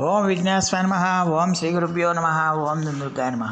ఓం విఘ్నేశ్వర నమ ఓం శ్రీ గురుభ్యో నమ ఓం దుర్గాయ నమ.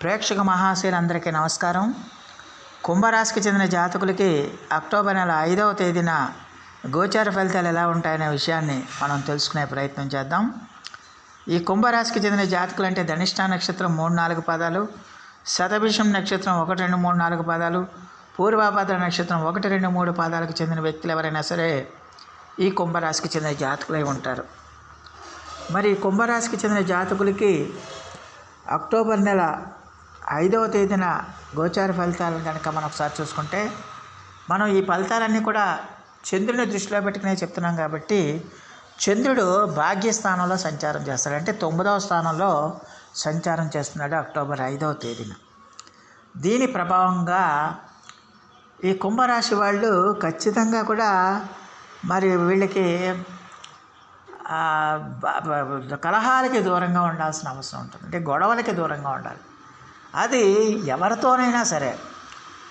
ప్రేక్షక మహాశయులందరికీ నమస్కారం. కుంభరాశికి చెందిన జాతకులకి అక్టోబర్ నెల ఐదవ తేదీన గోచార ఫలితాలు ఎలా ఉంటాయనే విషయాన్ని మనం తెలుసుకునే ప్రయత్నం చేద్దాం. ఈ కుంభరాశికి చెందిన జాతకులు అంటే ధనిష్ట నక్షత్రం మూడు నాలుగు పదాలు శతభిషం నక్షత్రం ఒకటి రెండు మూడు నాలుగు పదాలు పూర్వాభద్ర నక్షత్రం ఒకటి రెండు మూడు పాదాలకు చెందిన వ్యక్తులు ఎవరైనా సరే ఈ కుంభరాశికి చెందిన జాతకులై ఉంటారు. మరి కుంభరాశికి చెందిన జాతకులకి అక్టోబర్ నెల ఐదవ తేదీన గోచార ఫలితాలను కనుక మనం ఒకసారి చూసుకుంటే మనం ఈ ఫలితాలన్నీ కూడా చంద్రుని దృష్టిలో పెట్టుకునే చెప్తున్నాం కాబట్టి చంద్రుడు భాగ్యస్థానంలో సంచారం చేస్తాడు. అంటే తొమ్మిదవ స్థానంలో సంచారం చేస్తున్నాడు అక్టోబర్ ఐదవ తేదీన. దీని ప్రభావంగా ఈ కుంభరాశి వాళ్ళు ఖచ్చితంగా కూడా మరి వీళ్ళకి కలహాలకి దూరంగా ఉండాల్సిన అవసరం ఉంటుంది. అంటే గొడవలకి దూరంగా ఉండాలి. అది ఎవరితోనైనా సరే.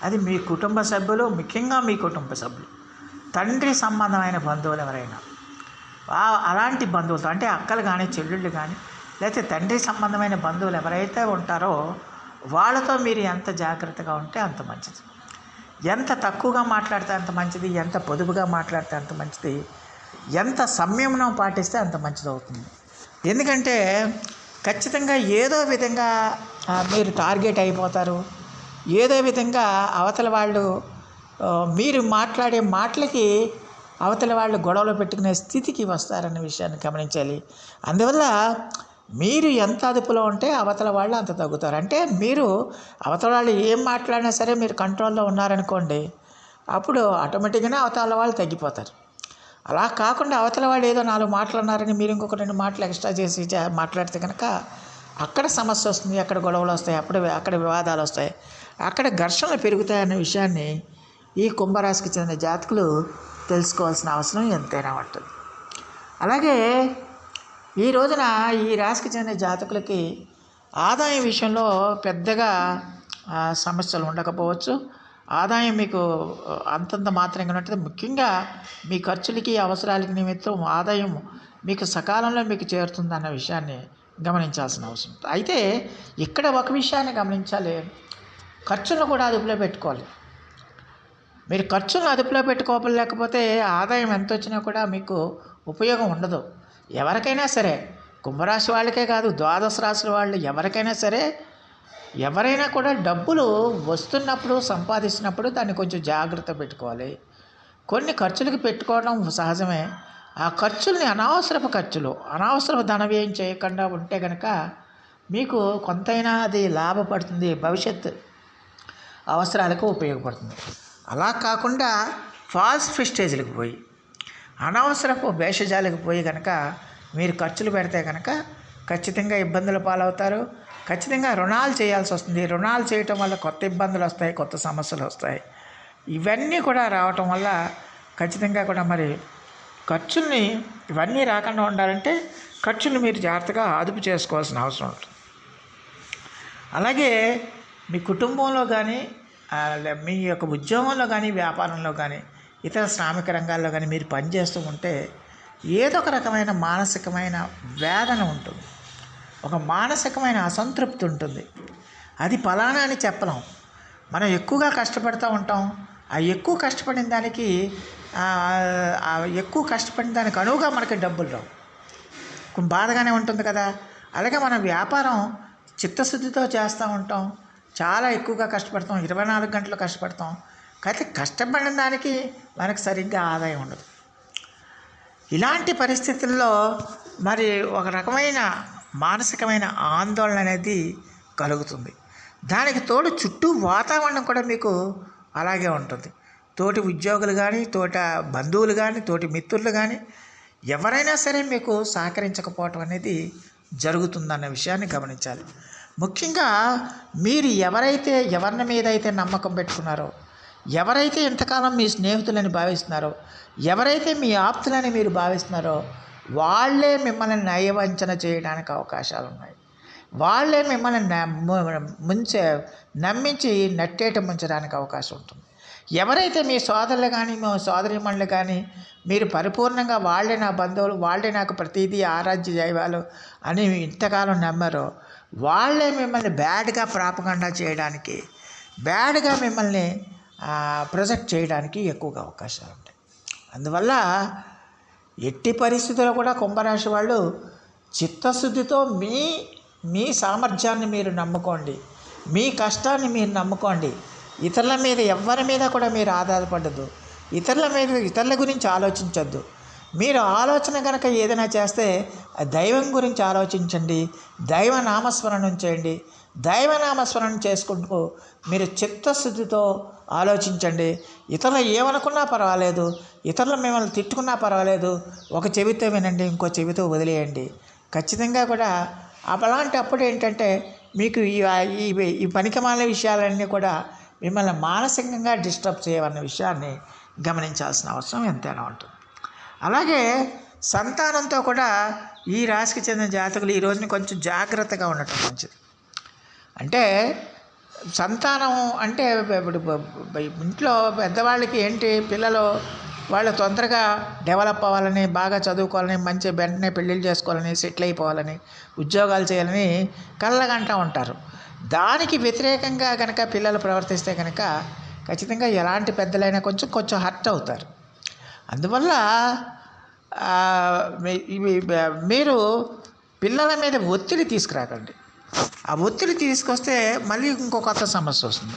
అది మీ కుటుంబ సభ్యులు ముఖ్యంగా మీ కుటుంబ సభ్యులు తండ్రి సంబంధమైన బంధువులు ఎవరైనా. అలాంటి బంధువులతో అంటే అక్కలు కానీ చెల్లెళ్ళు కానీ లేకపోతే తండ్రి సంబంధమైన బంధువులు ఎవరైతే ఉంటారో వాళ్ళతో మీరు ఎంత జాగ్రత్తగా ఉంటే అంత మంచిది. ఎంత తక్కువగా మాట్లాడితే అంత మంచిది ఎంత పొదుపుగా మాట్లాడితే అంత మంచిది ఎంత సంయమనం పాటిస్తే అంత మంచిదవుతుంది. ఎందుకంటే ఖచ్చితంగా ఏదో విధంగా మీరు టార్గెట్ అయిపోతారు. ఏదో విధంగా అవతల వాళ్ళు మీరు మాట్లాడే మాటలకి అవతల వాళ్ళు గొడవలు పెట్టుకునే స్థితికి వస్తారన్న విషయాన్ని గమనించాలి. అందువల్ల మీరు ఎంత అదుపులో ఉంటే అవతల వాళ్ళు అంత తగ్గుతారు. అంటే మీరు అవతల వాళ్ళు ఏం మాట్లాడినా సరే మీరు కంట్రోల్లో ఉన్నారనుకోండి అప్పుడు ఆటోమేటిక్గానే అవతల వాళ్ళు తగ్గిపోతారు. అలా కాకుండా అవతల వాళ్ళు ఏదో నాలుగు మాటలు అన్నారని మీరు ఇంకొక రెండు మాటలు ఎక్స్ట్రా చేసి మాట్లాడితే కనుక అక్కడ సమస్య వస్తుంది అక్కడ గొడవలు వస్తాయి అప్పుడు అక్కడ వివాదాలు వస్తాయి. అక్కడ ఘర్షణలు పెరుగుతాయన్న విషయాన్ని ఈ కుంభరాశికి చెందిన జాతకులు తెలుసుకోవాల్సిన అవసరం ఎంతైనా ఉంటుంది అలాగే ఈ రోజున ఈ రాశికి చెందిన జాతకులకి ఆదాయం విషయంలో పెద్దగా సమస్యలు ఉండకపోవచ్చు. ఆదాయం మీకు అంతంత మాత్రంగా ఉంటుంది ముఖ్యంగా మీ ఖర్చులకి అవసరాలకి నిమిత్తం ఆదాయం మీకు సకాలంలో మీకు చేరుతుంది అన్న విషయాన్ని గమనించాల్సిన అవసరం. అయితే ఇక్కడ ఒక విషయాన్ని గమనించాలి. ఖర్చును కూడా అదుపులో పెట్టుకోవాలి. మీరు ఖర్చులను అదుపులో పెట్టుకోలేకపోతే ఆదాయం ఎంత వచ్చినా కూడా మీకు ఉపయోగం ఉండదు. ఎవరికైనా సరే కుంభరాశి వాళ్ళకే కాదు ద్వాదశ రాశుల వాళ్ళు ఎవరికైనా సరే ఎవరైనా కూడా డబ్బులు వస్తున్నప్పుడు సంపాదిస్తున్నప్పుడు దాన్ని కొంచెం జాగ్రత్త పెట్టుకోవాలి. కొన్ని ఖర్చులకు పెట్టుకోవడం సహజమే. ఆ ఖర్చుల్ని అనవసరపు ఖర్చులు అనవసరపు ధన వ్యయం చేయకుండా ఉంటే కనుక మీకు కొంతైనా అది లాభపడుతుంది భవిష్యత్ అవసరాలకు ఉపయోగపడుతుంది. అలా కాకుండా ఫాల్స్ ఫిస్టేజ్లకు పోయి అనవసరపు భేషజాలకు పోయి కనుక మీరు ఖర్చులు పెడితే కనుక ఖచ్చితంగా ఇబ్బందుల పాలవుతారు. ఖచ్చితంగా రుణాలు చేయాల్సి వస్తుంది. రుణాలు చేయటం వల్ల కొత్త ఇబ్బందులు వస్తాయి కొత్త సమస్యలు వస్తాయి. ఇవన్నీ కూడా రావటం వల్ల ఖచ్చితంగా కూడా మరి ఖర్చుల్ని ఇవన్నీ రాకుండా ఉండాలంటే ఖర్చులు మీరు జాగ్రత్తగా అదుపు చేసుకోవాల్సిన అవసరం ఉంటుంది. అలాగే మీ కుటుంబంలో కానీ మీ యొక్క ఉద్యోగంలో కానీ వ్యాపారంలో కానీ ఇతర శ్రామిక రంగాల్లో కానీ మీరు పనిచేస్తూ ఉంటే ఏదో ఒక రకమైన మానసికమైన వేదన ఉంటుంది. ఒక మానసికమైన అసంతృప్తి ఉంటుంది. అది ఫలానా అని చెప్పలేం. మనం ఎక్కువగా కష్టపడుతూ ఉంటాం. ఆ ఎక్కువ కష్టపడిన దానికి ఎక్కువ కష్టపడిన దానికి అనువుగా మనకి డబ్బులు రావు. కొంచెం బాధగానే ఉంటుంది కదా. అలాగే మనం వ్యాపారం చిత్తశుద్ధితో చేస్తూ ఉంటాం. చాలా ఎక్కువగా కష్టపడతాం. ఇరవై నాలుగు గంటలు కష్టపడతాం. అయితే కష్టపడిన దానికి మనకు సరిగ్గా ఆదాయం ఉండదు. ఇలాంటి పరిస్థితుల్లో మరి ఒక రకమైన మానసికమైన ఆందోళన అనేది కలుగుతుంది. దానికి తోడు చుట్టూ వాతావరణం కూడా మీకు అలాగే ఉంటుంది. తోటి ఉద్యోగులు కానీ తోట బంధువులు కానీ తోటి మిత్రులు కానీ ఎవరైనా సరే మీకు సహకరించకపోవటం అనేది జరుగుతుందన్న విషయాన్ని గమనించాలి. ముఖ్యంగా మీరు ఎవరైతే ఎవరిని మీద అయితే నమ్మకం పెట్టుకున్నారో ఎవరైతే ఇంతకాలం మీ స్నేహితులని భావిస్తున్నారో ఎవరైతే మీ ఆప్తులని మీరు భావిస్తున్నారో వాళ్ళే మిమ్మల్ని నయవంచన చేయడానికి అవకాశాలు ఉన్నాయి వాళ్ళే మిమ్మల్ని ముంచే నమ్మించి నట్టేట ముంచడానికి అవకాశం ఉంటుంది ఎవరైతే మీ సోదరులు కానీ మీ సోదరిమణులు కానీ మీరు పరిపూర్ణంగా వాళ్ళే నా బంధువులు వాళ్ళే నాకు ప్రతిదీ ఆరాధ్య దైవాలు అని ఇంతకాలం నమ్మారో వాళ్ళే మిమ్మల్ని బ్యాడ్గా ప్రాపగండా చేయడానికి బ్యాడ్గా మిమ్మల్ని ప్రొజెక్ట్ చేయడానికి ఎక్కువగా అవకాశాలు ఉంటాయి అందువల్ల ఎట్టి పరిస్థితుల్లో కూడా కుంభరాశి వాళ్ళు చిత్తశుద్ధితో మీ మీ సామర్థ్యాన్ని మీరు నమ్ముకోండి. మీ కష్టాన్ని మీరు నమ్ముకోండి. ఇతరుల మీద ఎవరి మీద కూడా మీరు ఆధారపడద్దు. ఇతరుల మీద ఇతరుల గురించి ఆలోచించద్దు. మీరు ఆలోచన కనుక ఏదైనా చేస్తే దైవం గురించి ఆలోచించండి. దైవ నామస్మరణం చేయండి. దైవనామస్మరణం చేసుకుంటూ మీరు చిత్తశుద్ధితో ఆలోచించండి. ఇతరులు ఏమనుకున్నా పర్వాలేదు. ఇతరులు మిమ్మల్ని తిట్టుకున్నా పర్వాలేదు. ఒక చెవితో వినండి ఇంకో చెవితో వదిలేయండి. ఖచ్చితంగా కూడా అలాంటి అప్పుడు ఏంటంటే మీకు ఈ ఈ ఈ పనికిమాల విషయాలన్నీ కూడా మిమ్మల్ని మానసికంగా డిస్టర్బ్ చేయవన్న విషయాన్ని గమనించాల్సిన అవసరం ఎంతైనా ఉంటుంది. అలాగే సంతానంతో కూడా ఈ రాశికి చెందిన జాతకులు ఈ రోజున కొంచెం జాగ్రత్తగా ఉండటం మంచిది. అంటే సంతానం అంటే ఇప్పుడు ఇంట్లో పెద్దవాళ్ళకి ఏంటి పిల్లలు వాళ్ళు తొందరగా డెవలప్ అవ్వాలని బాగా చదువుకోవాలని మంచి వెంటనే పెళ్ళిళ్ళు చేసుకోవాలని సెటిల్ అయిపోవాలని ఉద్యోగాలు చేయాలని కళ్ళగంటూ ఉంటారు. దానికి వ్యతిరేకంగా కనుక పిల్లలు ప్రవర్తిస్తే కనుక ఖచ్చితంగా ఎలాంటి పెద్దలైనా కొంచెం కొంచెం హర్ట్ అవుతారు. అందువల్ల ఇవి మీరు పిల్లల మీద ఒత్తిడి తీసుకురాకండి. ఆ ఒత్తిడి తీసుకొస్తే మళ్ళీ ఇంకో కొత్త సమస్య వస్తుంది.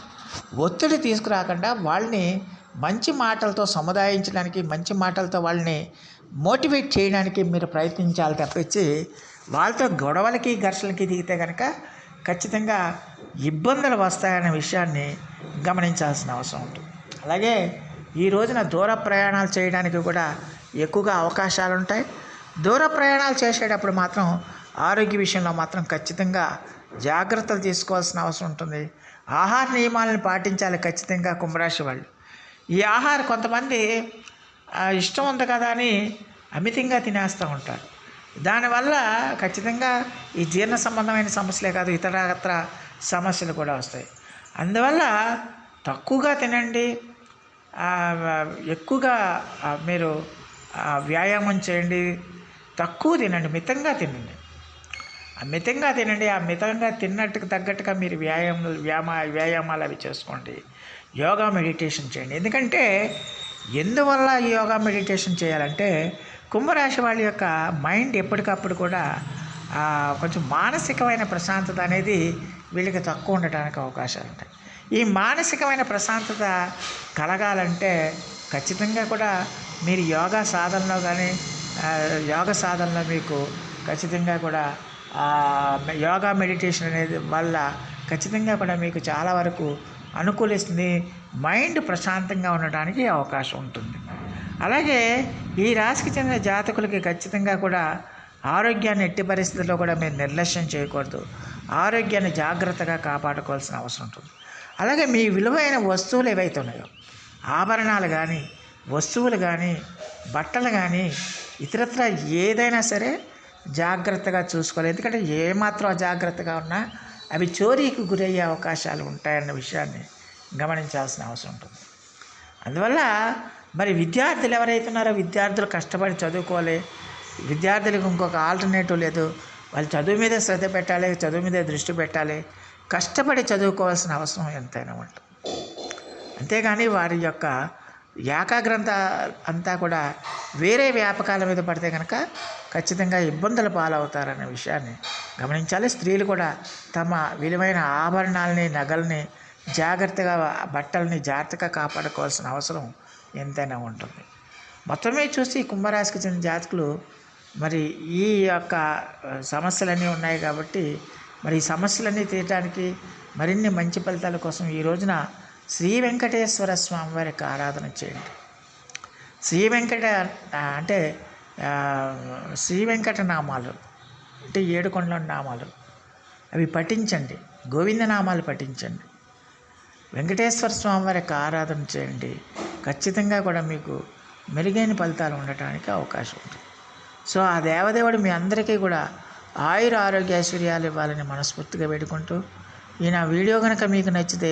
ఒత్తిడి తీసుకురాకుండా వాళ్ళని మంచి మాటలతో సముదాయించడానికి మంచి మాటలతో వాళ్ళని మోటివేట్ చేయడానికి మీరు ప్రయత్నించాలి తప్పించి వాళ్ళతో గొడవలకి ఘర్షణలకి దిగితే కనుక ఖచ్చితంగా ఇబ్బందులు వస్తాయనే విషయాన్ని గమనించాల్సిన అవసరం ఉంటుంది. అలాగే ఈ రోజున దూర ప్రయాణాలు చేయడానికి కూడా ఎక్కువగా అవకాశాలు ఉంటాయి. దూర ప్రయాణాలు చేసేటప్పుడు మాత్రం ఆరోగ్య విషయంలో మాత్రం ఖచ్చితంగా జాగ్రత్తలు తీసుకోవాల్సిన అవసరం ఉంటుంది. ఆహార నియమాలను పాటించాలి ఖచ్చితంగా కుంభరాశి వాళ్ళు. ఈ ఆహారం కొంతమంది ఇష్టం ఉంది కదా అని అమితంగా తినేస్తూ ఉంటారు. దానివల్ల ఖచ్చితంగా ఈ జీర్ణ సంబంధమైన సమస్యలే కాదు ఇతరత్ర సమస్యలు కూడా వస్తాయి. అందువల్ల తక్కువగా తినండి. ఎక్కువగా మీరు వ్యాయామం చేయండి. తక్కువ తినండి మితంగా తినండి. ఆ మితంగా తినండి ఆ మితంగా తిన్నట్టుకు తగ్గట్టుగా మీరు వ్యాయామం వ్యాయామ వ్యాయామాలు అవి చేసుకోండి. యోగా మెడిటేషన్ చేయండి. ఎందుకంటే ఎందువల్ల యోగా మెడిటేషన్ చేయాలంటే కుంభరాశి వాళ్ళ యొక్క మైండ్ ఎప్పటికప్పుడు కూడా కొంచెం మానసికమైన ప్రశాంతత అనేది వీళ్ళకి తక్కువ ఉండటానికి అవకాశాలు ఉంటాయి. ఈ మానసికమైన ప్రశాంతత కలగాలంటే ఖచ్చితంగా కూడా మీరు యోగా సాధనలో కానీ యోగ సాధనలో మీకు ఖచ్చితంగా కూడా యోగా మెడిటేషన్ అనేది వల్ల ఖచ్చితంగా కూడా మీకు చాలా వరకు అనుకూలిస్తుంది మైండ్ ప్రశాంతంగా ఉండడానికి అవకాశం ఉంటుంది. అలాగే ఈ రాశికి చెందిన జాతకులకి ఖచ్చితంగా కూడా ఆరోగ్యాన్ని ఎట్టి పరిస్థితుల్లో కూడా మీరు నిర్లక్ష్యం చేయకూడదు. ఆరోగ్యాన్ని జాగ్రత్తగా కాపాడుకోవాల్సిన అవసరం ఉంటుంది. అలాగే మీ విలువైన వస్తువులు ఏవైతే ఉన్నాయో ఆభరణాలు కానీ వస్తువులు కానీ బట్టలు కానీ ఇతరత్ర ఏదైనా సరే జాగ్రత్తగా చూసుకోవాలి. ఎందుకంటే ఏమాత్రం అజాగ్రత్తగా ఉన్నా అవి చోరీకి గురయ్యే అవకాశాలు ఉంటాయన్న విషయాన్ని గమనించాల్సిన అవసరం ఉంటుంది. అందువల్ల మరి విద్యార్థులు ఎవరైతే ఉన్నారో విద్యార్థులు కష్టపడి చదువుకోవాలి. విద్యార్థులకు ఇంకొక ఆల్టర్నేటివ్ లేదు. వాళ్ళు చదువు మీద శ్రద్ధ పెట్టాలి చదువు మీద దృష్టి పెట్టాలి. కష్టపడి చదువుకోవాల్సిన అవసరం ఎంతైనా ఉంటుంది. అంతేగాని వారి యొక్క ఏకాగ్రత అంతా కూడా వేరే వ్యాపకాల మీద పడితే కనుక ఖచ్చితంగా ఇబ్బందులు పాలవుతారనే విషయాన్ని గమనించాలి. స్త్రీలు కూడా తమ విలువైన ఆభరణాలని నగల్ని జాగ్రత్తగా బట్టల్ని జాగ్రత్తగా కాపాడుకోవాల్సిన అవసరం ఎంతైనా ఉంటుంది. మొత్తమే చూసి కుంభరాశికి చెందిన జాతకులు మరి ఈ యొక్క సమస్యలన్నీ ఉన్నాయి కాబట్టి మరి ఈ సమస్యలన్నీ తీయటానికి మరిన్ని మంచి ఫలితాల కోసం ఈ రోజున శ్రీ వెంకటేశ్వర స్వామి వారికి ఆరాధన చేయండి. శ్రీ వెంకట అంటే శ్రీ వెంకట నామాలు అంటే ఏడుకొండల నామాలు అవి పఠించండి. గోవింద నామాలు పఠించండి. వెంకటేశ్వర స్వామి వారికి ఆరాధన చేయండి. ఖచ్చితంగా కూడా మీకు మెరుగైన ఫలితాలు ఉండటానికి అవకాశం ఉంది సో ఆ దేవదేవుడు మీ అందరికీ కూడా ఆయుర ఆరోగ్య ఐశ్వర్యాలు ఇవ్వాలని మనస్ఫూర్తిగా వేడుకుంటూ ఈ నా వీడియో కనుక మీకు నచ్చితే